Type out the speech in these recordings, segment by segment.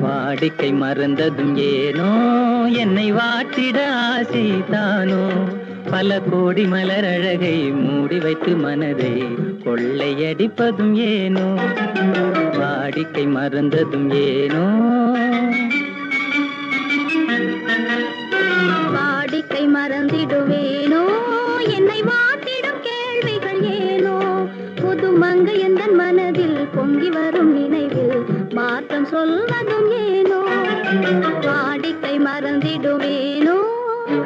வாடிக்கை மறந்ததும் ஏனோ என்னை வாட்டிட ஆசைதானோ? பல கோடி மலர் அழகை மூடி வைத்து மனதை கொள்ளையடிப்பதும் ஏனோ? வாடிக்கை மறந்ததும் ஏனோ? வாடிக்கை மறந்திடுவேனோ? என்னை வாட்டிடும் கேள்விகள் ஏனோ? புது மங்கை எந்த மனதில் பொங்கி வரும் நினைவில் மாற்றம் சொல்வதும் ஏனோ? வாடிக்கை மறந்திடுவேனோ? அந்தி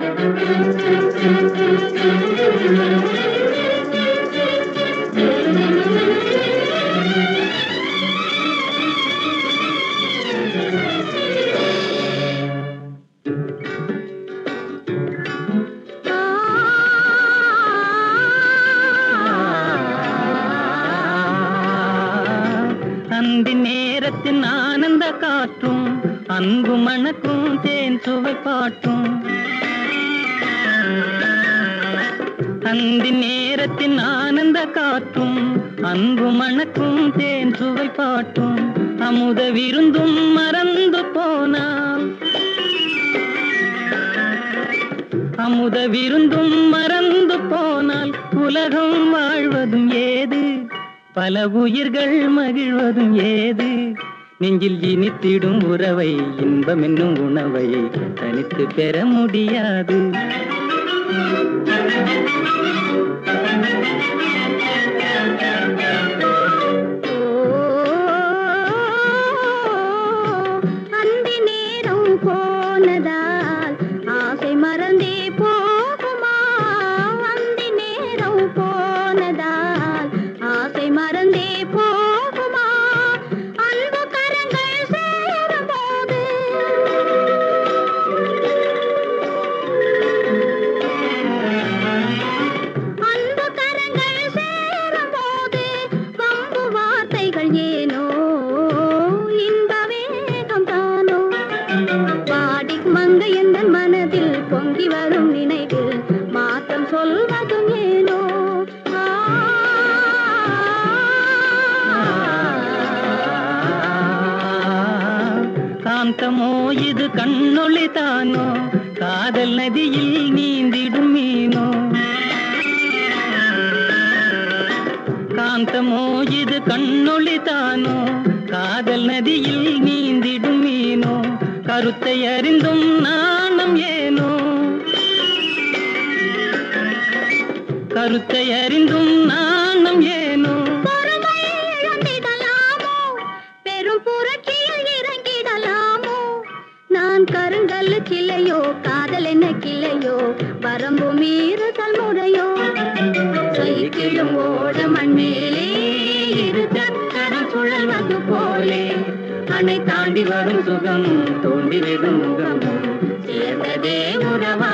நேரத்தின் ஆனந்த காற்றும் அன்பு மணக்கும் தேன் சுவை பாட்டும். அந்தி நேரத்தின் ஆனந்த காற்றும் அன்பு மணக்கும் தேன் சுவை பாட்டும் அமுத விருந்தும் மறந்து போனால். அமுத விருந்தும் மறந்து போனால் உலகம் வாழ்வதும் ஏது? பல உயிர்கள் மகிழ்வதும் ஏது? நெஞ்சில் இனித்திடும் உறவை இன்பம் என்னும் உணவை தனித்து பெற முடியாது. Thank you. காந்தமோ இது கண்ணொளி தானோ? காதல் நதியில் நீந்திடும் கண்ணொளி தானோ? காதல் நதியில் நீந்திடும் மீனோ? கருத்தை அறிந்தும் நாணம் ஏனோ? கருத்தை அறிந்தும் நாணம் ஏனோ? பெரும் புரட்சியில் இறங்கிடலாமோ? நான் கருங்கல் கிளையோ காதல் என்ன கிளையோ? வரம்பு மீறுதல் முறையோ சைக்கிளும் ஓட மண்மேலே இரு சக்கர சுழல் வந்து போலே. அணை தாண்டி வரும் சுகம் தோண்டி விடும் முகம் சேர்ந்ததே உறவா